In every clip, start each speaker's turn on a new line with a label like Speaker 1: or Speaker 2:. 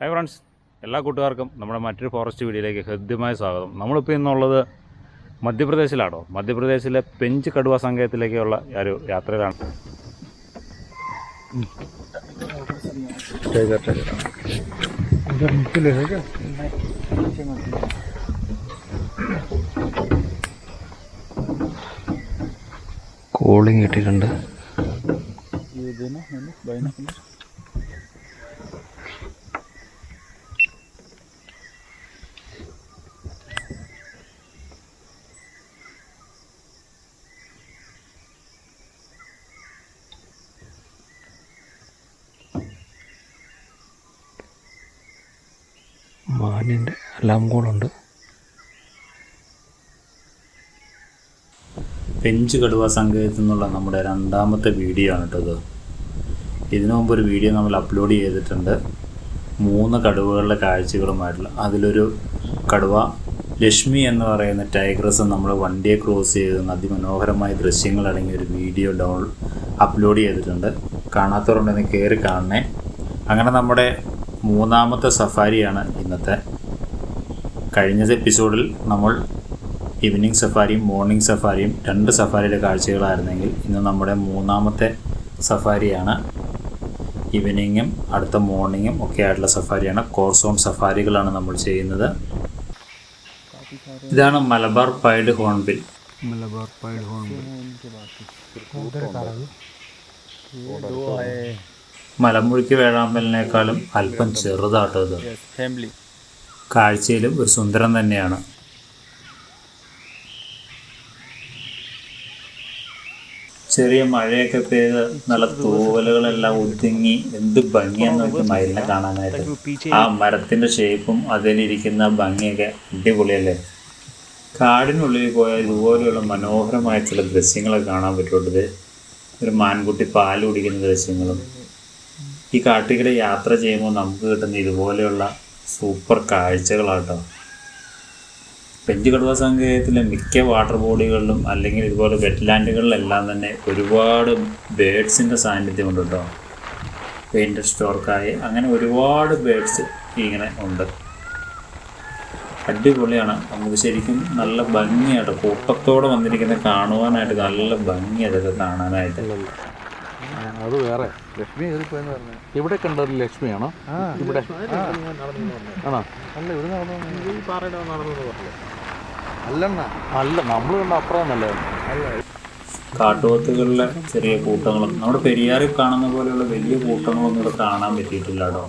Speaker 1: Hi friends എല്ലാ കൂട്ടുകാർക്കും നമ്മുടെ മറ്റൊരു ഫോറസ്റ്റ് വീഡിയോയിലേക്ക് ഹൃദ്യമായ സ്വാഗതം. നമ്മളിപ്പോൾ ഇന്നുള്ളത് മധ്യപ്രദേശിലാണോ മധ്യപ്രദേശിലെ പെഞ്ച് കടുവ സങ്കേതത്തിലേക്കുള്ള ഒരു യാത്രയിലാണ്.
Speaker 2: കോളിങ് കിട്ടിയിട്ടുണ്ട്. മാനിന്റെ അലാം
Speaker 1: പെഞ്ച് കടുവ സങ്കേതത്തിൽ നിന്നുള്ള നമ്മുടെ രണ്ടാമത്തെ വീഡിയോ ആണ് കേട്ടോ ഇത്. ഇതിനു മുമ്പ് ഒരു വീഡിയോ നമ്മൾ അപ്ലോഡ് ചെയ്തിട്ടുണ്ട്. മൂന്ന് കടുവകളുടെ കാഴ്ചകളുമായിട്ടുള്ള അതിലൊരു കടുവ ലക്ഷ്മി എന്ന് പറയുന്ന ടൈഗ്രസ് നമ്മൾ വണ്ടിയെ ക്രോസ് ചെയ്ത് അതിമനോഹരമായ ദൃശ്യങ്ങൾ അടങ്ങിയ ഒരു വീഡിയോ ഡൗൺ അപ്ലോഡ് ചെയ്തിട്ടുണ്ട്. കാണാത്തവരുണ്ടെങ്കിൽ കയറി കാണണേ. അങ്ങനെ നമ്മുടെ മൂന്നാമത്തെ സഫാരിയാണ് ഇന്നത്തെ. കഴിഞ്ഞ എപ്പിസോഡിൽ നമ്മൾ ഈവനിങ് സഫാരിയും മോർണിംഗ് സഫാരിയും രണ്ട് സഫാരിയുടെ കാഴ്ചകളായിരുന്നെങ്കിൽ ഇന്ന് നമ്മുടെ മൂന്നാമത്തെ സഫാരിയാണ് ഈവനിങ്ങും അടുത്ത മോർണിംഗും ഒക്കെ ആയിട്ടുള്ള സഫാരിയാണ്. കോർസോൺ സഫാരികളാണ് നമ്മൾ ചെയ്യുന്നത്. ഇതാണ് Malabar pied hornbill
Speaker 2: Malabar pied horn
Speaker 1: മലമുഴുക്കി വേഴാമ്പലിനേക്കാളും അല്പം ചെറുതാട്ടോ ഇത്. കാഴ്ചയിലും ഒരു സുന്ദരം തന്നെയാണ്. ചെറിയ മഴയൊക്കെ പെയ്ത് നല്ല തൂവലുകളെല്ലാം ഒതുങ്ങി എന്ത് ഭംഗിയാന്ന് നോക്കി മയിലിനെ കാണാനായിട്ട്. ആ മരത്തിന്റെ ഷേപ്പും അതിലിരിക്കുന്ന ഭംഗിയൊക്കെ അടിപൊളിയല്ലേ? കാടിനുള്ളിൽ പോയാൽ ഇതുപോലെയുള്ള മനോഹരമായ ചില ദൃശ്യങ്ങളൊക്കെ കാണാൻ പറ്റുള്ളത് ഒരു മാൻകുട്ടി പാൽ കുടിക്കുന്ന ദൃശ്യങ്ങളും ഈ കാട്ടിക്കൂടെ യാത്ര ചെയ്യുമ്പോൾ നമുക്ക് കിട്ടുന്ന ഇതുപോലെയുള്ള സൂപ്പർ കാഴ്ചകളാട്ടോ. പെഞ്ച് കടുവ സങ്കേതത്തിലെ മിക്ക വാട്ടർ ബോഡികളിലും അല്ലെങ്കിൽ ഇതുപോലെ വെറ്റ്ലാൻഡുകളിലെല്ലാം തന്നെ ഒരുപാട് ബേഡ്സിന്റെ സാന്നിധ്യമുണ്ട് കേട്ടോ പെയിന്റഡ് സ്റ്റോർക്കായി അങ്ങനെ ഒരുപാട് ബേഡ്സ് ഇങ്ങനെ ഉണ്ട്. അടിപൊളിയാണ്. നമുക്ക് ശരിക്കും നല്ല ഭംഗിയായിട്ട് കൂട്ടത്തോടെ വന്നിരിക്കുന്ന കാണുവാനായിട്ട് നല്ല ഭംഗി അതൊക്കെ കാണാനായിട്ട്.
Speaker 2: അത് വേറെ. ലക്ഷ്മി കയറിപ്പോയെന്ന് പറഞ്ഞു? ഇവിടെ കണ്ടത് ലക്ഷ്മിയാണോ? ഇവിടെ. ആണോ? അല്ല ഇവിടെ നടന്നു അല്ലെണ്ണ അല്ല നമ്മൾ കണ്ട അപ്പുറം നല്ലത്
Speaker 1: കാട്ടുപോത്തുകളിലെ ചെറിയ കൂട്ടങ്ങളും നമ്മുടെ പെരിയാറിൽ കാണുന്ന പോലെയുള്ള വലിയ കൂട്ടങ്ങളൊന്നും ഇവിടെ കാണാൻ പറ്റിയിട്ടില്ല കേട്ടോ.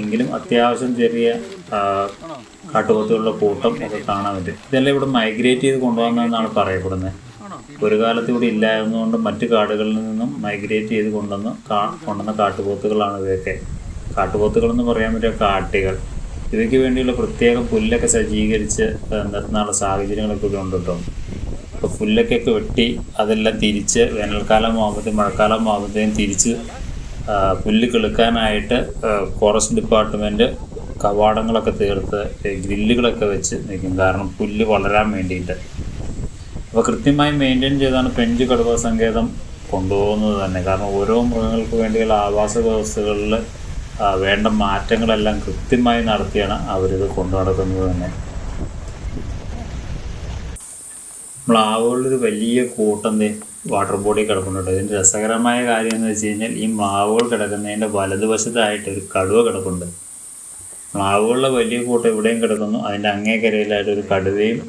Speaker 1: എങ്കിലും അത്യാവശ്യം ചെറിയ കാട്ടുപോത്തുകളുടെ കൂട്ടം ഒക്കെ കാണാൻ പറ്റും. ഇതെല്ലാം ഇവിടെ മൈഗ്രേറ്റ് ചെയ്ത് കൊണ്ടുവന്നതെന്നാണ് പറയപ്പെടുന്നത്. ഒരു കാലത്ത് ഇവിടെ ഇല്ലായിരുന്നുകൊണ്ട് മറ്റു കാടുകളിൽ നിന്നും മൈഗ്രേറ്റ് ചെയ്ത് കൊണ്ടുവന്ന് കാ കൊണ്ടുവന്ന കാട്ടുപോത്തുകളാണ് ഇവയൊക്കെ. കാട്ടുപോത്തുകൾ എന്ന് പറയാൻ പറ്റിയ കാട്ടികൾ. ഇവയ്ക്ക് വേണ്ടിയുള്ള പ്രത്യേക പുല്ലൊക്കെ സജ്ജീകരിച്ച് നിർത്തുന്നുള്ള സാഹചര്യങ്ങളൊക്കെ കേട്ടോ. അപ്പോൾ പുല്ലൊക്കെ വെട്ടി അതെല്ലാം തിരിച്ച് വേനൽക്കാലം ആകുമ്പോഴത്തേക്കും മഴക്കാലം ആകുമ്പോഴത്തേക്കും തിരിച്ച് പുല്ല് കിളുക്കാനായിട്ട് ഫോറസ്റ്റ് ഡിപ്പാർട്ട്മെന്റ് കവാടങ്ങളൊക്കെ തീർത്ത് ഗ്രില്ലുകളൊക്കെ വെച്ച് നിൽക്കും. കാരണം പുല്ല് വളരാൻ വേണ്ടിയിട്ട്. അപ്പോൾ കൃത്യമായി മെയിന്റെയിൻ ചെയ്താണ് പെഞ്ച് കടുവ സങ്കേതം കൊണ്ടുപോകുന്നത് തന്നെ. കാരണം ഓരോ മൃഗങ്ങൾക്ക് വേണ്ടിയുള്ള ആവാസ വ്യവസ്ഥകളിൽ വേണ്ട മാറ്റങ്ങളെല്ലാം കൃത്യമായി നടത്തിയാണ് അവരിത് കൊണ്ടു നടക്കുന്നത് തന്നെ. ഒരു വലിയ കൂട്ടം വാട്ടർ ബോഡി കിടക്കുന്നുണ്ട്. ഇതിന്റെ രസകരമായ കാര്യം എന്ന് വെച്ച് കഴിഞ്ഞാൽ ഈ മ്ലാവുകൾ കിടക്കുന്നതിന്റെ വലതുവശത്തായിട്ട് ഒരു കടുവ കിടപ്പുണ്ട് മ്ലാവുകളുടെ വലിയ കൂട്ടം ഇവിടെയും കിടക്കുന്നു. അതിന്റെ അങ്ങേക്കരയിലായിട്ട് ഒരു കടുവയും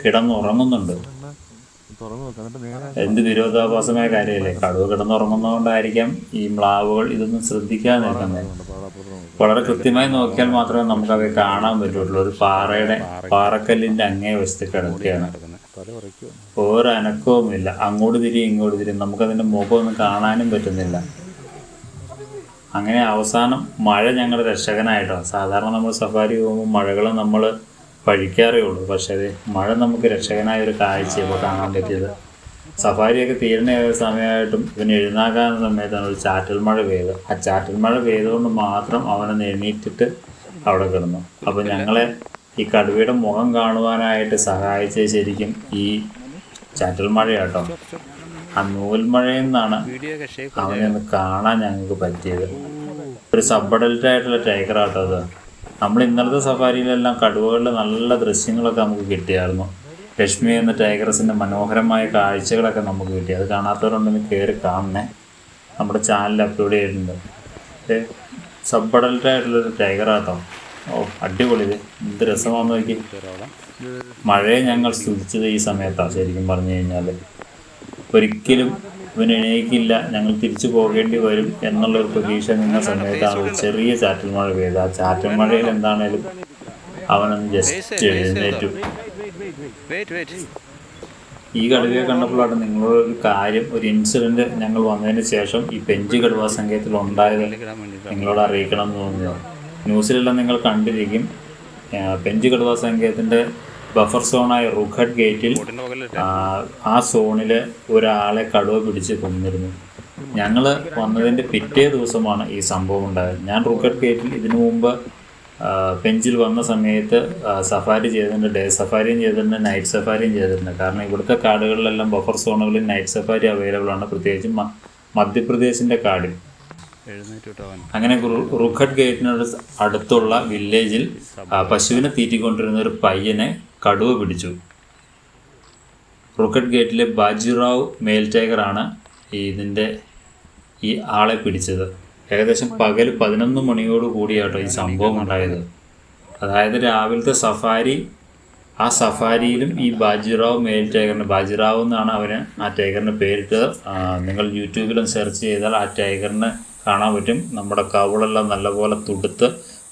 Speaker 1: കിടന്നുറങ്ങുന്നുണ്ട്. എന്ത് വിരോധാഭാസമായ കാര്യമല്ലേ? കടുവ കിടന്നുറങ്ങുന്നതുകൊണ്ടായിരിക്കാം ഈ മ്ലാവുകൾ ഇതൊന്നും ശ്രദ്ധിക്കാതെ വളരെ കൃത്യമായി നോക്കിയാൽ മാത്രമേ നമുക്ക് അവയെ കാണാൻ പറ്റുള്ളൂ ഒരു പാറയുടെ പാറക്കല്ലിന്റെ അങ്ങേ വശത്ത് കിടക്കുകയാണ്.
Speaker 2: തല
Speaker 1: ഇല്ല. അങ്ങോട്ട് തിരി ഇങ്ങോട്ട് തിരി. നമുക്കതിന്റെ മുഖമൊന്നും കാണാനും പറ്റുന്നില്ല. അങ്ങനെ അവസാനം മഴ ഞങ്ങളുടെ രക്ഷകനായിട്ടോ? സാധാരണ നമ്മൾ സഫാരി പോകുമ്പോൾ മഴകളെ നമ്മൾ പഴിക്കാറേ ഉള്ളൂ പക്ഷേ അത് മഴ നമുക്ക് രക്ഷകനായ ഒരു കാഴ്ച ഇപ്പോൾ കാണാൻ പറ്റിയത്. സഫാരിയൊക്കെ തീരണ സമയമായിട്ടും ഇവന് എഴുന്നാകാൻ സമയത്താണ് ഒരു ചാറ്റൽ മഴ പെയ്തത് ആ ചാറ്റൽ മഴ പെയ്തുകൊണ്ട് മാത്രം അവനെ എണീറ്റിട്ട് അവിടെ കിടന്നു. അപ്പോൾ ഞങ്ങളെ ഈ കടുവയുടെ മുഖം കാണുവാനായിട്ട് സഹായിച്ചത് ശരിക്കും ഈ ചാറ്റൽ മഴയാട്ടോ ആ നൂൽമഴയിൽ നിന്നാണ് അവനെ ഒന്ന് കാണാൻ ഞങ്ങൾക്ക് പറ്റിയത്. ഒരു സബ്ബഡൽറ്റായിട്ടുള്ള ടൈഗർ ആട്ടോ അത്. നമ്മൾ ഇന്നലത്തെ സഫാരിയിലെല്ലാം കടുവകളുടെ നല്ല ദൃശ്യങ്ങളൊക്കെ നമുക്ക് കിട്ടിയായിരുന്നു. ലക്ഷ്മി എന്ന ടൈഗറസിന്റെ മനോഹരമായ കാഴ്ചകളൊക്കെ നമുക്ക് കിട്ടി. അത് കാണാത്തവരുണ്ടെങ്കിൽ കയറി കാണണേ. നമ്മുടെ ചാനലിൽ അപ്ലോഡ് ചെയ്തിട്ടുണ്ട്. ആയിട്ടുള്ളൊരു ടൈഗർ ആട്ടോ ഓ അടിപൊളി എന്ത് രസമാണെന്ന് നോക്കി. മഴയെ ഞങ്ങൾ സ്തുതിച്ചത് ഈ സമയത്താണ് ശരിക്കും പറഞ്ഞു കഴിഞ്ഞാൽ ഒരിക്കലും ഇവൻ എണീക്കില്ല ഞങ്ങൾ തിരിച്ചു പോകേണ്ടി വരും എന്നുള്ള ഒരു പ്രതീക്ഷ നിന്ന സമയത്താണ് ഒരു ചെറിയ ചാറ്റൽ മഴ പെയ്ത്. ആ ചാറ്റൽ മഴയിൽ എന്താണേലും അവനൊന്ന് ജസ്റ്റ് എഴുന്നേറ്റു. ഈ കടുവയെ കണ്ടപ്പോഴാണ് നിങ്ങളോട് ഒരു കാര്യം ഒരു ഇൻസിഡന്റ് ഞങ്ങൾ വന്നതിന് ശേഷം ഈ പെഞ്ച് കടുവ സംഘത്തിൽ ഉണ്ടായത് നിങ്ങളോട് അറിയിക്കണം എന്ന് തോന്നിയത്. ന്യൂസിലെല്ലാം നിങ്ങൾ കണ്ടിരിക്കും പെഞ്ച് കടുവ സംഘത്തിന്റെ ബഫർ സോണായ റുഖഡ് ഗേറ്റിൽ ആ, സോണിൽ ഒരാളെ കടുവ പിടിച്ച് കൊന്നിരുന്നു. ഞങ്ങൾ വന്നതിന്റെ പിറ്റേ ദിവസമാണ് ഈ സംഭവം ഉണ്ടായത്. ഞാൻ റുഖഡ് ഗേറ്റിൽ ഇതിനു മുമ്പ് പെഞ്ചിൽ വന്ന സമയത്ത് സഫാരി ചെയ്തിട്ടുണ്ട് ഡേ സഫാരിയും ചെയ്തിട്ടുണ്ട് നൈറ്റ് സഫാരിയും ചെയ്തിട്ടുണ്ട്. കാരണം ഇവിടുത്തെ കാടുകളിലെല്ലാം ബഫർ സോണുകളിൽ നൈറ്റ് സഫാരി അവൈലബിൾ ആണ്. പ്രത്യേകിച്ചും മധ്യപ്രദേശിന്റെ കാടിൽ അങ്ങനെ റുഖഡ് ഗേറ്റിനോട് അടുത്തുള്ള വില്ലേജിൽ പശുവിനെ തീറ്റിക്കൊണ്ടിരുന്ന ഒരു പയ്യനെ കടുവ പിടിച്ചു. റോക്കറ്റ് ഗേറ്റിലെ ബാജിറാവ് മേൽ ടൈഗറാണ് ഇതിന്റെ ഈ ആളെ പിടിച്ചത്. ഏകദേശം പകൽ പതിനൊന്ന് മണിയോട് കൂടിയാട്ടോ ഈ സംഭവം ഉണ്ടായത്. അതായത് രാവിലത്തെ സഫാരി ആ സഫാരിയിലും ഈ ബാജിറാവ് മെയിൽ ടൈഗറിന് ബാജിറാവ് എന്നാണ് അവന് ആ ടൈഗറിന് പേരിട്ട് ആ, നിങ്ങൾ യൂട്യൂബിലും സെർച്ച് ചെയ്താൽ ആ ടൈഗറിന് കാണാൻ പറ്റും. നമ്മുടെ കവളെല്ലാം നല്ലപോലെ തുടുത്ത്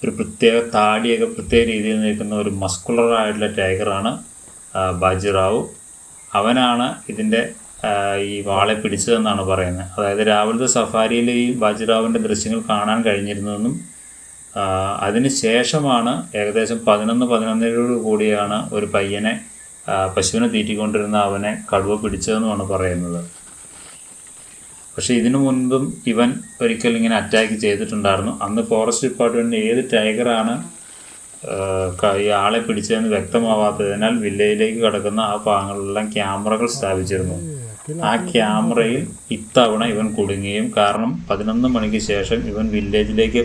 Speaker 1: ഒരു പ്രത്യേക താടിയൊക്കെ പ്രത്യേക രീതിയിൽ നിൽക്കുന്ന ഒരു മസ്കുലർ ആയിട്ടുള്ള ടൈഗറാണ് ബാജിറാവു അവനാണ് ഇതിന്റെ ഈ വാളെ പിടിച്ചതെന്നാണ് പറയുന്നത്. അതായത് രാവിലത്തെ സഫാരിയിൽ ഈ ബാജിറാവിന്റെ ദൃശ്യങ്ങൾ കാണാൻ കഴിഞ്ഞിരുന്നതെന്നും അതിന് ശേഷമാണ് ഏകദേശം പതിനൊന്ന് പതിനൊന്നരയോട് കൂടിയാണ് ഒരു പയ്യനെ പശുവിനെ തീറ്റിക്കൊണ്ടിരുന്ന അവനെ കടുവ പിടിച്ചതെന്നുമാണ് പറയുന്നത്. പക്ഷേ ഇതിനു മുൻപും ഇവൻ ഒരിക്കൽ ഇങ്ങനെ അറ്റാക്ക് ചെയ്തിട്ടുണ്ടായിരുന്നു. അന്ന് ഫോറസ്റ്റ് ഡിപ്പാർട്ട്മെന്റ് ഏത് ടൈഗറാണ് ഈ ആളെ പിടിച്ചതെന്ന് വ്യക്തമാവാത്തതിനാൽ വില്ലേജിലേക്ക് കടക്കുന്ന ആ ഭാഗങ്ങളിലെല്ലാം ക്യാമറകൾ സ്ഥാപിച്ചിരുന്നു. ആ ക്യാമറയിൽ ഇത്തവണ ഇവൻ കുടുങ്ങുകയും കാരണം പതിനൊന്ന് മണിക്ക് ശേഷം ഇവൻ വില്ലേജിലേക്ക്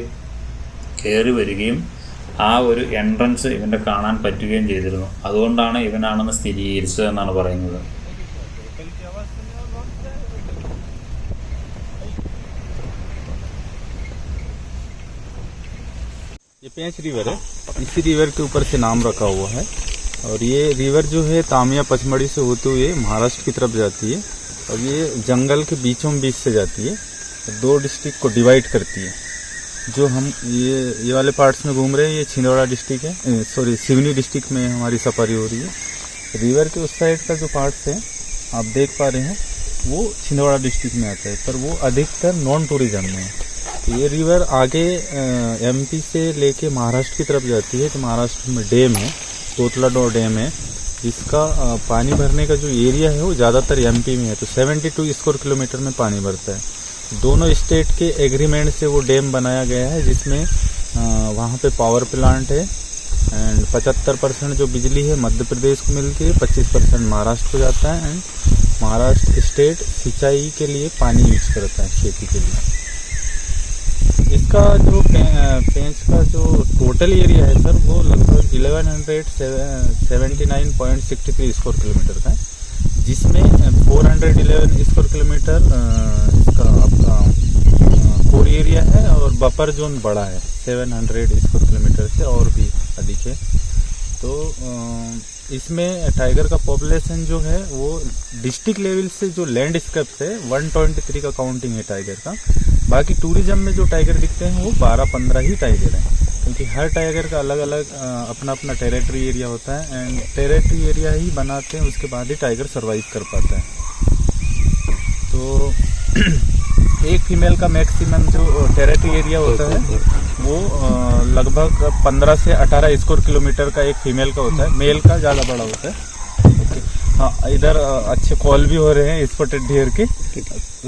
Speaker 1: കയറി വരികയും ആ ഒരു എൻട്രൻസ് ഇവന്റെ കാണാൻ പറ്റുകയും ചെയ്തിരുന്നു. അതുകൊണ്ടാണ് ഇവനാണെന്ന് സ്ഥിരീകരിച്ചത് എന്നാണ് പറയുന്നത്.
Speaker 3: ये पेंच रिवर है। इसी रिवर के ऊपर से नाम रखा हुआ है। और ये रिवर जो है, तामिया पचमढ़ी से होते हुए महाराष्ट्र की तरफ़ जाती है। और ये जंगल के बीचों बीच से जाती है। दो डिस्ट्रिक्ट को डिवाइड करती है। जो हम ये ये वाले पार्ट्स में घूम रहे हैं, ये छिंदवाड़ा डिस्ट्रिक्ट है। सॉरी, सिवनी डिस्ट्रिक्ट में हमारी सफारी हो रही है। रिवर के उस साइड का जो पार्ट्स है, आप देख पा रहे हैं, वो छिंदवाड़ा डिस्ट्रिक्ट में आता है। पर वो अधिकतर नॉन टूरिज़्म में है। ये रिवर आगे एमपी से लेके महाराष्ट्र की तरफ़ जाती है तो महाराष्ट्र में डैम है तोतलाडो डैम है। जिसका अ, पानी भरने का जो एरिया है वो ज़्यादातर एमपी में है तो 72 स्क्वायर किलोमीटर में पानी भरता है। दोनों स्टेट के एग्रीमेंट से वो डैम बनाया गया है जिसमें वहाँ पे पावर प्लांट है एंड पचहत्तर परसेंट जो बिजली है मध्य प्रदेश को मिलती है पच्चीस परसेंट महाराष्ट्र को जाता है एंड महाराष्ट्र स्टेट सिंचाई के लिए पानी यूज़ करता है खेती के लिए। इसका जो पेंच का जो टोटल एरिया है सर, वो लगभग eleven hundred seventy nine point sixty three square kilometre का है, जिसमें four hundred eleven square kilometre इसका आपका कोर एरिया है और बफर जोन बड़ा है सेवन हंड्रेड स्क्वायर किलोमीटर से और भी अधिक है। तो इसमें टाइगर का पॉपुलेशन जो है, वो डिस्ट्रिक्ट लेवल से जो लैंडस्केप्स है 123 का काउंटिंग है टाइगर का। बाकी टूरिज़्म में जो टाइगर दिखते हैं, वो 12-15 ही टाइगर हैं। क्योंकि हर टाइगर का अलग अलग अपना अपना टेरिटरी एरिया होता है एंड टेरिटरी एरिया ही बनाते हैं, उसके बाद ही टाइगर सर्वाइव कर पाता है। तो एक फीमेल का मैक्सिमम जो टेरिटरी एरिया होता है वो अ, लगभग 15 से 18 स्क्वायर किलोमीटर का एक फीमेल का होता है मेल का ज़्यादा बड़ा होता है ओके हाँ इधर अ, अच्छे कॉल भी हो रहे हैं स्पॉटेड ढेर के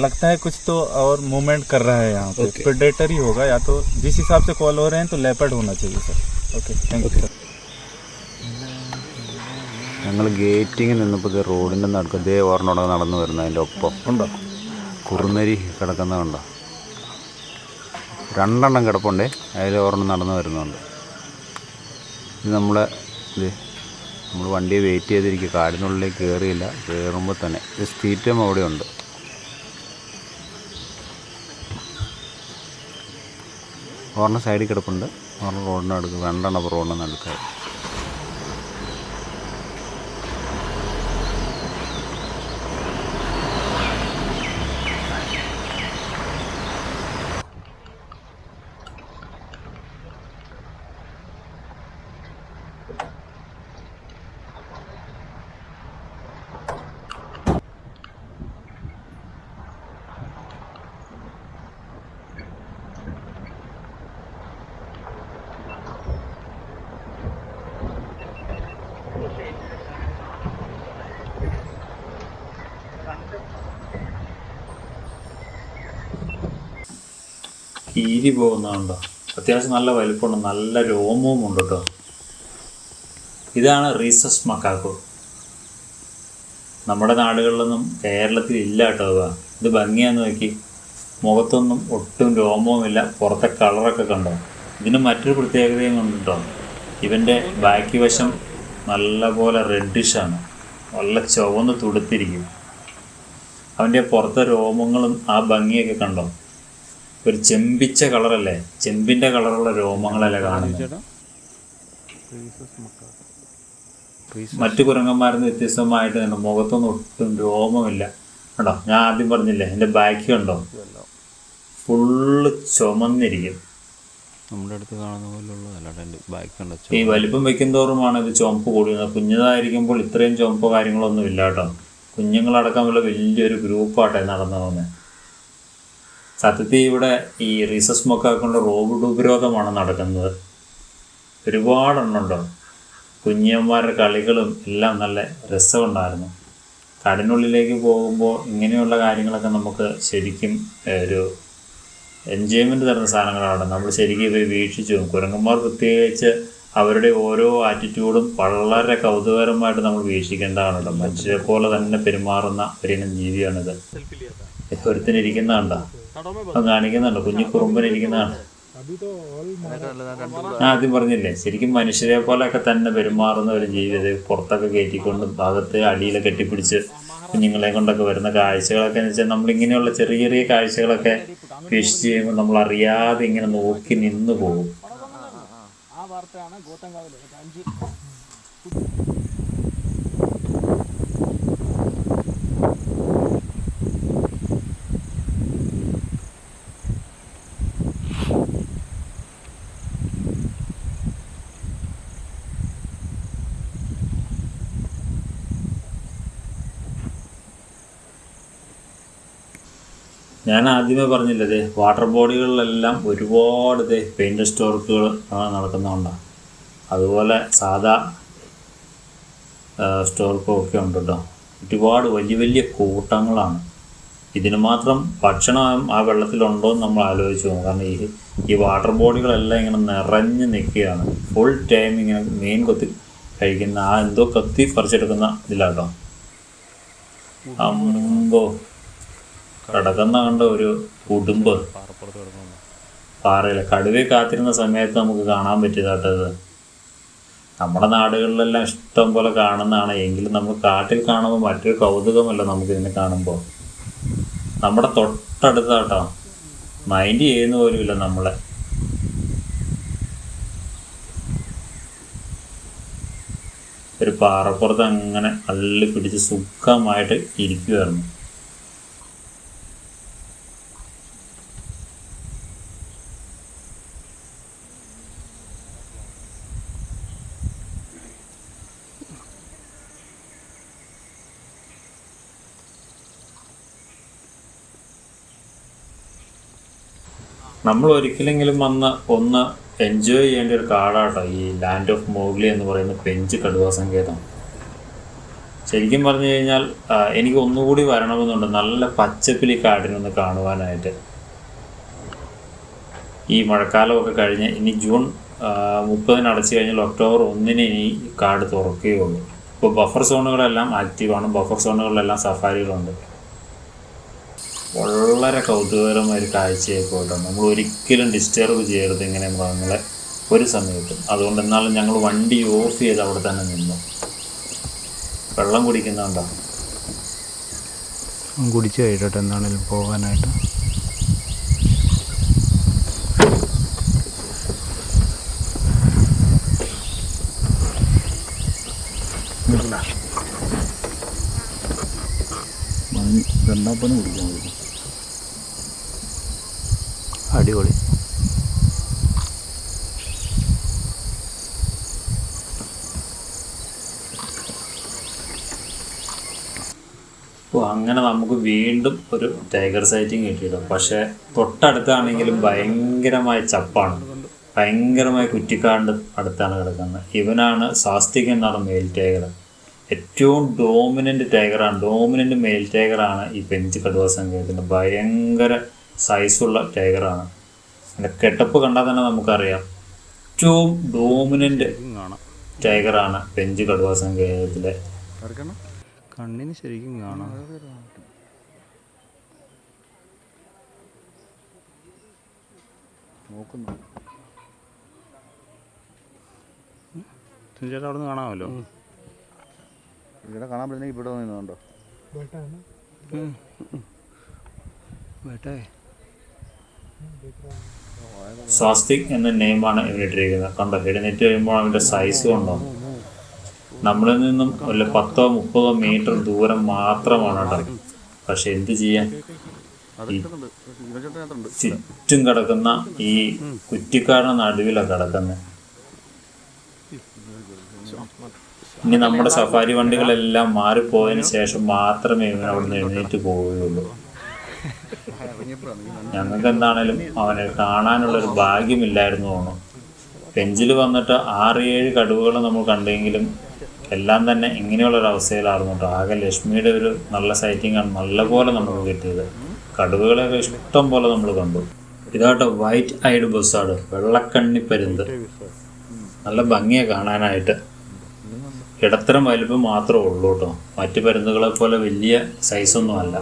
Speaker 3: लगता है कुछ तो और मूवमेंट कर रहा है यहाँ पे प्रेडेटर ही होगा या तो जिस हिसाब से कॉल हो रहे हैं तो लेपर्ड होना चाहिए sir okay thank you sir
Speaker 4: ഞങ്ങൾ ഗേറ്റിങ്ങിൽ നിന്നപ്പോൾ ഇത് റോഡിൻ്റെ നടുക്ക് ദേ ഓർണോടെ നടന്നു വരുന്നതിൻ്റെ ഒപ്പം
Speaker 2: ഉണ്ടോ
Speaker 4: കുറുനരി കിടക്കുന്നതുണ്ടോ? രണ്ടെണ്ണം കിടപ്പുണ്ടേ. അതിൽ ഒരെണ്ണം നടന്നു വരുന്നുണ്ട്. ഇത് നമ്മളെ ഇത് നമ്മൾ വണ്ടി വെയിറ്റ് ചെയ്തിരിക്കുക കാടിനുള്ളിലേക്ക് കയറിയില്ല കയറുമ്പോൾ തന്നെ ഇത് സ്റ്റീറ്റം അവിടെയുണ്ട്. ഒരെണ്ണം സൈഡിൽ കിടപ്പുണ്ട്. ഒരെണ്ണം റോഡിനടുക്ക് രണ്ടെണ്ണം റോഡിന് നടുക്കായി
Speaker 1: കീരി പോകുന്നതുണ്ടോ അത്യാവശ്യം നല്ല വലിപ്പമുണ്ട്. നല്ല രോമവും ഉണ്ട് കേട്ടോ. ഇതാണ് റീസസ് മക്കാക്കോ. നമ്മുടെ നാടുകളിലൊന്നും കേരളത്തിൽ ഇല്ല കേട്ടോ ഇത് ഭംഗിയാന്ന് നോക്കി. മുഖത്തൊന്നും ഒട്ടും രോമവുമില്ല. പുറത്തെ കളറൊക്കെ കണ്ടോ? ഇതിന് മറ്റൊരു പ്രത്യേകതയും ഉണ്ട് കേട്ടോ. ഇവന്റെ ബാക്കി വശം നല്ലപോലെ റെഡിഷാണ് നല്ല ചുവന്ന് തുടുത്തിരിക്കും. അവന്റെ പുറത്തെ രോമങ്ങളും ആ ഭംഗിയൊക്കെ കണ്ടോ? ഒരു ചെമ്പിച്ച കളറല്ലേ? ചെമ്പിന്റെ കളറുള്ള രോമങ്ങളല്ലേ കാണുന്നത്. മറ്റു കുരങ്ങന്മാരിൽ നിന്ന് വ്യത്യസ്തമായിട്ട് തന്നെ മുഖത്തൊന്നും ഒട്ടും രോമമില്ല. കണ്ടോ? ഞാൻ ആദ്യം പറഞ്ഞില്ലേ എന്റെ ബാക്ക് ഉണ്ടോ ഫുള്ള് ചുമന്നിരിക്കും.
Speaker 4: നമ്മുടെ അടുത്ത് കാണുന്ന
Speaker 1: ഈ വലിപ്പം വെക്കുന്തോറുമാണ് ഇത് ചുമപ്പ് കൂടുന്നത് കുഞ്ഞതായിരിക്കുമ്പോൾ ഇത്രയും ചുമപ്പ് കാര്യങ്ങളൊന്നും ഇല്ല കേട്ടോ. കുഞ്ഞുങ്ങളടക്കമുള്ള വലിയൊരു ഗ്രൂപ്പാട്ടെ നടന്നു പോകുന്നത് സത്യത്തിൽ ഇവിടെ ഈ റീസസ് മൊക്കാക്കൊണ്ട് റോബോട്ട് ഉപരോധമാണ് നടക്കുന്നത്. ഒരുപാടെണ്ണുണ്ടോ. കുഞ്ഞന്മാരുടെ കളികളും എല്ലാം നല്ല രസമുണ്ടായിരുന്നു. കാടിനുള്ളിലേക്ക് പോകുമ്പോൾ ഇങ്ങനെയുള്ള കാര്യങ്ങളൊക്കെ നമുക്ക് ശരിക്കും ഒരു എൻജോയ്മെന്റ് തരുന്ന സാധനങ്ങളാണ്. നമ്മൾ ശരിക്കും ഇവ വീക്ഷിച്ചു. കുരങ്ങന്മാർ പ്രത്യേകിച്ച് അവരുടെ ഓരോ ആറ്റിറ്റ്യൂഡും വളരെ കൗതുകകരമായിട്ട് നമ്മൾ വീക്ഷിക്കേണ്ടതാണല്ലോ. മനുഷ്യരെ പോലെ തന്നെ പെരുമാറുന്ന ഒരിനം ജീവിയാണിത്. ഒരുത്തിനിരിക്കുന്ന കണ്ട അത് കാണിക്കുന്നുണ്ട്. കുഞ്ഞു കുറുമ്പനിരിക്കുന്നതാണ് ആദ്യം പറഞ്ഞില്ലേ? ശരിക്കും മനുഷ്യരെ പോലെയൊക്കെ തന്നെ പെരുമാറുന്ന ഒരു ജീവിതത്തെ പുറത്തൊക്കെ കയറ്റിക്കൊണ്ട് ഭാഗത്ത് അടിയിലെ കെട്ടിപ്പിടിച്ച് കുഞ്ഞുങ്ങളെ കൊണ്ടൊക്കെ വരുന്ന കാഴ്ചകളൊക്കെ എന്ന് വെച്ചാൽ നമ്മളിങ്ങനെയുള്ള ചെറിയ ചെറിയ കാഴ്ചകളൊക്കെ വീക്ഷിച്ച് ചെയ്യുമ്പോൾ നമ്മൾ അറിയാതെ ഇങ്ങനെ നോക്കി നിന്ന് പോകും. ഞാൻ ആദ്യമേ പറഞ്ഞില്ലേ അതെ വാട്ടർ ബോഡികളിലെല്ലാം ഒരുപാട് ദേ പെയിന്റ് സ്റ്റോർക്കുകൾ നടക്കുന്നുണ്ടാണ് അതുപോലെ സാധാ സ്റ്റോർക്കും ഒക്കെ ഉണ്ട് കേട്ടോ ഒരുപാട് വലിയ വലിയ കൂട്ടങ്ങളാണ്. ഇതിന് മാത്രം ഭക്ഷണം ആ വെള്ളത്തിലുണ്ടോ എന്ന് നമ്മൾ ആലോചിച്ച് പോകും കാരണം ഈ ഈ വാട്ടർ ബോഡികളെല്ലാം ഇങ്ങനെ നിറഞ്ഞ് നിൽക്കുകയാണ്. ഫുൾ ടൈം ഇങ്ങനെ മെയിൻ കൊത്തി കഴിക്കുന്ന ആ എന്തോ കത്തി പറിച്ചെടുക്കുന്ന ഇതിലാട്ടോ. അമ്പോ കിടക്കുന്ന കണ്ട ഒരു കുടുംബ് പാറയിലെ കടുവയെ കാത്തിരുന്ന സമയത്ത് നമുക്ക് കാണാൻ പറ്റിയതാട്ടത് നമ്മുടെ നാടുകളിലെല്ലാം ഇഷ്ടം പോലെ കാണുന്നതാണ്. എങ്കിലും നമ്മൾ കാട്ടിൽ കാണുമ്പോൾ മറ്റൊരു കൗതുകമല്ല നമുക്ക് ഇതിനെ കാണുമ്പോൾ. നമ്മുടെ തൊട്ടടുത്താട്ടോ മൈൻഡ് ചെയ്യുന്ന പോലുമില്ല നമ്മളെ. ഒരു പാറപ്പുറത്ത് അങ്ങനെ അള്ളി പിടിച്ച് സുഖമായിട്ട് ഇരിക്കുമായിരുന്നു നമ്മൾ ഒരിക്കലെങ്കിലും വന്ന് ഒന്ന് എൻജോയ് ചെയ്യേണ്ട ഒരു കാടാട്ടോ ഈ ലാൻഡ് ഓഫ് മോഗ്ലി എന്ന് പറയുന്ന പെഞ്ച് കടുവ സങ്കേതം. ശരിക്കും പറഞ്ഞു കഴിഞ്ഞാൽ എനിക്ക് ഒന്നുകൂടി വരണമെന്നുണ്ട്. നല്ല പച്ചപ്പിലി കാടിനൊന്ന് കാണുവാനായിട്ട്. ഈ മഴക്കാലമൊക്കെ കഴിഞ്ഞ് ഇനി ജൂൺ മുപ്പതിന് അടച്ചു കഴിഞ്ഞാൽ ഒക്ടോബർ ഒന്നിന് ഇനി കാട് തുറക്കുകയുള്ളൂ ഇപ്പോൾ ബഫർ സോണുകളെല്ലാം ആക്റ്റീവാണ് ബഫർ സോണുകളിലെല്ലാം സഫാരികളുണ്ട് വളരെ കൗതുകകരമായ ഒരു കാഴ്ചയൊക്കെ കേട്ടോ നമ്മൾ ഒരിക്കലും ഡിസ്റ്റർബ് ചെയ്യരുത് ഇങ്ങനെ മൃഗങ്ങളെ ഒരു സമയത്തും. അതുകൊണ്ട് എന്നാലും ഞങ്ങൾ വണ്ടി ഓഫ് ചെയ്ത് അവിടെ തന്നെ നിന്നു. വെള്ളം കുടിക്കുന്നുണ്ടോ?
Speaker 4: കുടിച്ച് കഴിയട്ടെ എന്താണെങ്കിലും പോകാനായിട്ട്.
Speaker 2: രണ്ടാപ്പനും കുടിക്കാൻ മതി
Speaker 4: അടിപൊളി.
Speaker 1: അപ്പോൾ അങ്ങനെ നമുക്ക് വീണ്ടും ഒരു ടൈഗർ സൈറ്റിങ് കിട്ടിയിട്ടോ. പക്ഷേ തൊട്ടടുത്താണെങ്കിലും ഭയങ്കരമായ ചപ്പാണ്. ഭയങ്കരമായ കുറ്റിക്കാണ്ട് അടുത്താണ് കിടക്കുന്നത്. ഇവനാണ് സാസ്തിക് എന്നാണ് മെയിൽ ടൈഗർ ഏറ്റവും ഡോമിനന്റ് ടൈഗറാണ് ഡോമിനന്റ് മെയിൽ ടൈഗറാണ് ഈ പെഞ്ച് കടുവ കേൾക്കുന്നത് ഭയങ്കര സൈസുള്ള ടൈഗറാണ് അതിന്റെ കെട്ടപ്പ് കണ്ടാൽ തന്നെ നമുക്കറിയാം. ഏറ്റവും ഡോമിനന്റ് ടൈഗറാണ് പെഞ്ച് കടുവ സങ്കേതത്തിലെ.
Speaker 4: കണ്ണിന് ശരിക്കും കാണാം.
Speaker 2: നോക്കുന്നു.
Speaker 4: ചേട്ടാ അവിടെ നിന്ന് കാണാമല്ലോ
Speaker 2: ഇവിടെ കാണാൻ പറ്റുന്ന ഇവിടെ നിന്നുണ്ടോ?
Speaker 4: വേട്ടേ.
Speaker 1: സ്വാസ്തിക് എന്ന നെയിമാണ് ഇവനിട്ടിരിക്കുന്നത് കണ്ടോ എഴുന്നേറ്റ് കഴിയുമ്പോൾ അവന്റെ സൈസ് കണ്ടോ? നമ്മളിൽ നിന്നും വല്ല പത്തോ മുപ്പതോ മീറ്റർ ദൂരം മാത്രമാണ് കേട്ടോ. പക്ഷെ എന്ത് ചെയ്യാൻ? ചുറ്റും കിടക്കുന്ന ഈ കുറ്റിക്കാരുടെ നടുവിലാണ് കിടക്കുന്നത് ഇനി നമ്മുടെ സഫാരി വണ്ടികളെല്ലാം മാറിപ്പോയതിനു ശേഷം മാത്രമേ ഇവൻ അവിടെ നിന്ന് എഴുന്നേറ്റ് പോവുകയുള്ളൂ. ഞങ്ങൾക്ക് എന്താണേലും അവനെ കാണാനുള്ള ഒരു ഭാഗ്യമില്ലായിരുന്നു തോന്നുന്നു. ബെഞ്ചിൽ വന്നിട്ട് ആറ് ഏഴ് കടുവകൾ നമ്മൾ കണ്ടെങ്കിലും എല്ലാം തന്നെ ഇങ്ങനെയുള്ള ഒരു അവസ്ഥയിലായിരുന്നു കേട്ടോ ആകെ ലക്ഷ്മിയുടെ ഒരു നല്ല സൈറ്റിംഗ് ആണ് നല്ലപോലെ നമുക്ക് കിട്ടിയത്. കടുവകളെയൊക്കെ ഇഷ്ടം പോലെ നമ്മൾ കണ്ടു. ഇതാട്ടോ വൈറ്റ് ഐഡ് ബസ്സാണ് വെള്ളക്കണ്ണി പരുന്ത്. നല്ല ഭംഗിയാണ് കാണാനായിട്ട്. ഇടത്തരം വലുപ്പം മാത്രമേ ഉള്ളൂ കേട്ടോ മറ്റു പരുന്തുകളെ പോലെ വലിയ സൈസൊന്നും അല്ല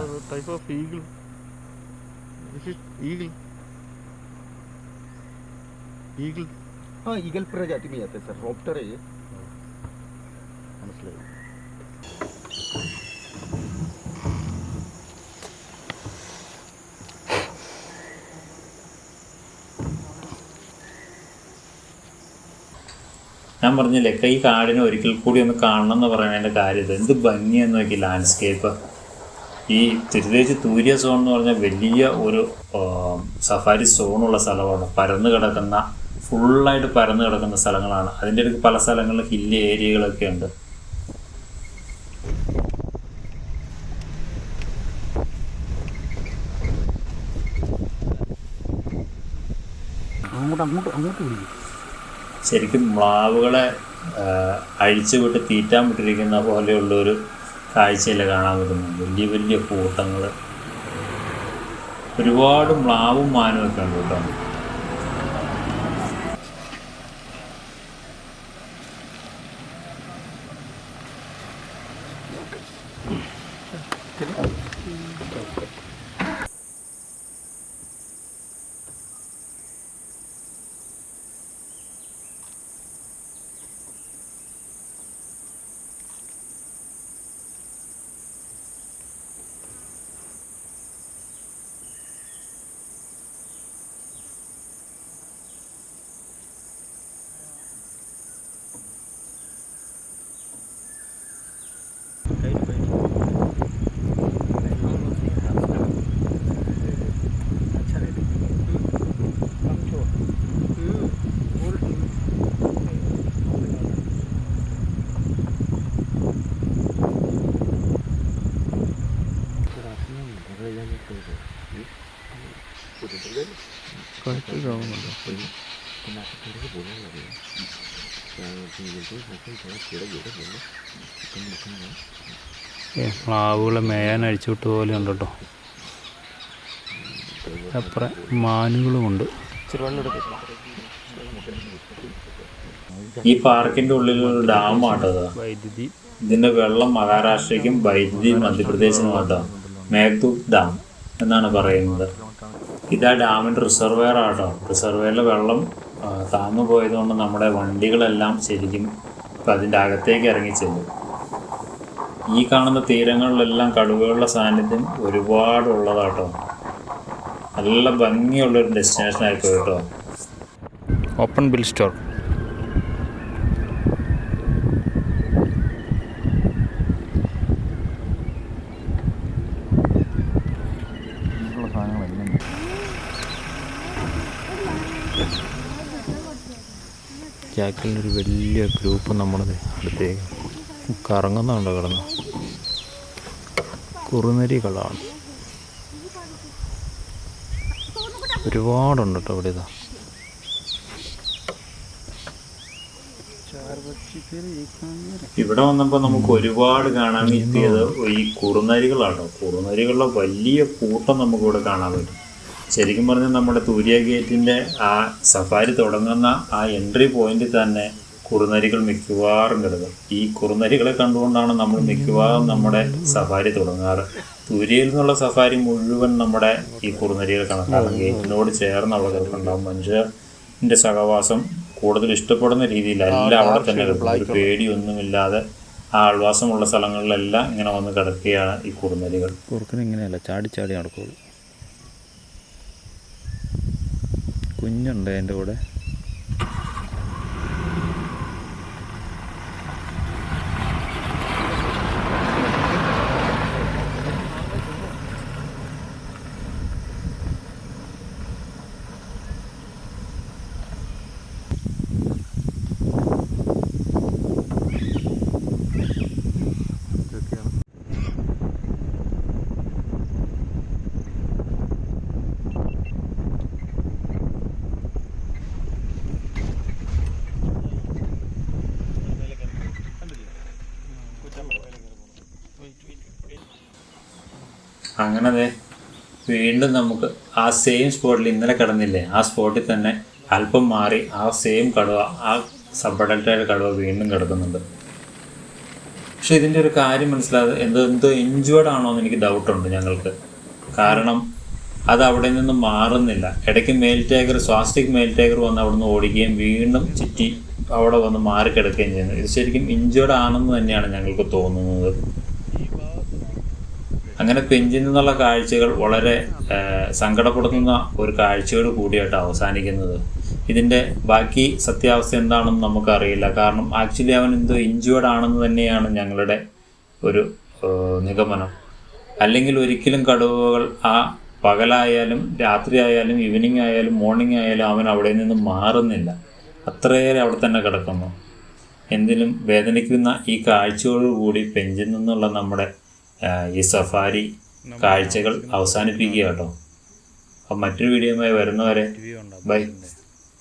Speaker 2: type of eagle eagle eagle
Speaker 5: हाँ ईगल प्रजाति में जाते हैं सर रॉप्टर है ये
Speaker 2: മനസ്സിലായി
Speaker 1: ഞാൻ പറഞ്ഞില്ലേ ഈ കാടിനെ ഒരിക്കൽ കൂടി ഒന്ന് കാണണം എന്ന് പറയുന്നതിൻ്റെ കാര്യം ഇത് എന്ത് ഭംഗിയെന്ന് നോക്കി ലാൻഡ്സ്കേപ്പ് ഈ തിരുതേച്ച് തൂര്യ സോൺ എന്ന് പറഞ്ഞാൽ വലിയ ഒരു സഫാരി സോണുള്ള സ്ഥലമാണ്. പരന്നു കിടക്കുന്ന ഫുള്ളായിട്ട് പരന്നു കിടക്കുന്ന സ്ഥലങ്ങളാണ്. അതിന്റെ ഇടയ്ക്ക് പല സ്ഥലങ്ങളിലും ഹില്ല് ഏരിയകളൊക്കെ ഉണ്ട്. ശരിക്കും മ്ലാവുകളെ അഴിച്ചുവിട്ട് അഴിച്ചു വിട്ട് തീറ്റാൻ വിട്ടിരിക്കുന്ന പോലെയുള്ള ഒരു കാഴ്ചയില്ല കാണാൻ പറ്റുന്നത് വലിയ വലിയ കൂട്ടങ്ങൾ ഒരുപാട് മ്ലാവും മാനും ഒക്കെ ഉണ്ട് കേട്ടോ.
Speaker 4: പ്ലാവുകളെ മേയാൻ അഴിച്ചുവിട്ട് പോലെ ഉണ്ട്. കേട്ടോ അപ്പുറം മാനുകളുമുണ്ട്
Speaker 1: ഈ പാർക്കിന്റെ ഉള്ളിലൊരു ഡാമാട്ടോ ഇത്.
Speaker 4: വൈദ്യുതി.
Speaker 1: ഇതിന്റെ വെള്ളം മഹാരാഷ്ട്രയ്ക്കും വൈദ്യുതി മധ്യപ്രദേശിനും കേട്ടോ മേഘ്ദൂത് ഡാം എന്നാണ് പറയുന്നത്. ഇതാ ഡാമിന്റെ റിസർവെയർ ആട്ടോ റിസർവെയറിൽ വെള്ളം താന്നു പോയതുകൊണ്ട് നമ്മുടെ വണ്ടികളെല്ലാം ശരിക്കും ഇപ്പം അതിന്റെ അകത്തേക്ക് ഇറങ്ങി ചെല്ലും. ഈ കാണുന്ന തീരങ്ങളിലെല്ലാം കടുവകളുടെ സാന്നിധ്യം ഒരുപാടുള്ളതാട്ടോ നല്ല ഭംഗിയുള്ളൊരു കേട്ടോ.
Speaker 4: Open bill store. ജാക്കലിന്റെ ഒരു വലിയ ഗ്രൂപ്പ് നമ്മുടെ അടുത്തേക്ക് കറങ്ങുന്നുണ്ട് കിടന്ന്. കുറുനരികളാണ്. ഒരുപാടുണ്ട് കേട്ടോ ഇവിടെ ഇതാ.
Speaker 1: ഇവിടെ വന്നപ്പോൾ നമുക്ക് ഒരുപാട് കാണാൻ കിട്ടിയത് ഈ കുറുനരികളാണ്. കുറുനരികളുടെ വലിയ കൂട്ടം നമുക്ക് ഇവിടെ കാണാൻ പറ്റും. ശരിക്കും പറഞ്ഞാൽ നമ്മുടെ തൂര്യ ഗേറ്റിന്റെ ആ സഫാരി തുടങ്ങുന്ന ആ എൻട്രി പോയിന്റിൽ തന്നെ കുറുനരികൾ മിക്കവാറും കിടക്കും. ഈ കുറുനരികളെ കണ്ടുകൊണ്ടാണ് നമ്മൾ മിക്കവാറും നമ്മുടെ സഫാരി തുടങ്ങാറ്. തൂര്യയിൽ നിന്നുള്ള സഫാരി മുഴുവൻ നമ്മുടെ ഈ കുറുനരികൾ കണക്കാണ് ഗേറ്റിനോട് ചേർന്ന് അവിടെ കിടക്കുന്നുണ്ടാവും മനുഷ്യന്റെ സഹവാസം കൂടുതൽ ഇഷ്ടപ്പെടുന്ന രീതിയിലല്ല. അവിടെ തന്നെ ഒരു പേടിയൊന്നുമില്ലാതെ ആ ആൾവാസമുള്ള സ്ഥലങ്ങളിലെല്ലാം ഇങ്ങനെ വന്ന് കിടക്കുകയാണ് ഈ കുറുനരികൾ.
Speaker 4: കുറുക്കന് ഇങ്ങനെയല്ല. ചാടി ചാടി നടക്കുള്ളൂ. കുഞ്ഞുണ്ട് അതിന്റെ കൂടെ.
Speaker 1: അങ്ങനെ അതെ വീണ്ടും നമുക്ക് ആ സെയിം സ്പോട്ടിൽ ഇന്നലെ കിടന്നില്ലേ? ആ സ്പോട്ടിൽ തന്നെ അല്പം മാറി ആ സെയിം കടുവ ആ സബ് കടുവ വീണ്ടും കിടക്കുന്നുണ്ട്. പക്ഷെ ഇതിന്റെ ഒരു കാര്യം മനസ്സിലാതെ എന്തോ എന്തോ ഇഞ്ചുവേർഡ് ആണോ എന്ന് എനിക്ക് ഡൗട്ടുണ്ട് ഞങ്ങൾക്ക്. കാരണം അത് അവിടെ നിന്ന് മാറുന്നില്ല. ഇടയ്ക്ക് male tiger Swastik male tiger വന്ന് അവിടെ നിന്ന് ഓടിക്കുകയും വീണ്ടും ചുറ്റി അവിടെ വന്ന് മാറി കിടക്കുകയും ചെയ്യുന്നു. ഇത് ശരിക്കും ഇഞ്ചുവേർഡ് ആണെന്ന് തന്നെയാണ് ഞങ്ങൾക്ക് തോന്നുന്നത്. അങ്ങനെ പെഞ്ചിൽ നിന്നുള്ള കാഴ്ചകൾ വളരെ സങ്കടപ്പെടുത്തുന്ന ഒരു കാഴ്ചയോട് കൂടിയായിട്ട് അവസാനിക്കുന്നത്. ഇതിന്റെ ബാക്കി സത്യാവസ്ഥ എന്താണെന്ന് നമുക്കറിയില്ല. കാരണം ആക്ച്വലി അവൻ എന്തോ ഇഞ്ചുവേർഡ് ആണെന്ന് തന്നെയാണ് ഞങ്ങളുടെ ഒരു നിഗമനം. അല്ലെങ്കിൽ ഒരിക്കലും കടുവകൾ ആ പകലായാലും രാത്രി ആയാലും ഈവനിങ് ആയാലും മോർണിംഗ് ആയാലും അവൻ അവിടെ നിന്ന് മാറുന്നില്ല. അത്രയേറെ അവിടെ തന്നെ കിടക്കുന്നു. എന്തിനും വേദനിക്കുന്ന ഈ കാഴ്ചയോടുകൂടി പെഞ്ചിൽ നിന്നുള്ള നമ്മുടെ ഈ സഫാരി കാഴ്ചകൾ അവസാനിപ്പിക്കുക കേട്ടോ. അപ്പം മറ്റൊരു വീഡിയോയുമായി വരുന്നവരെ ബൈ.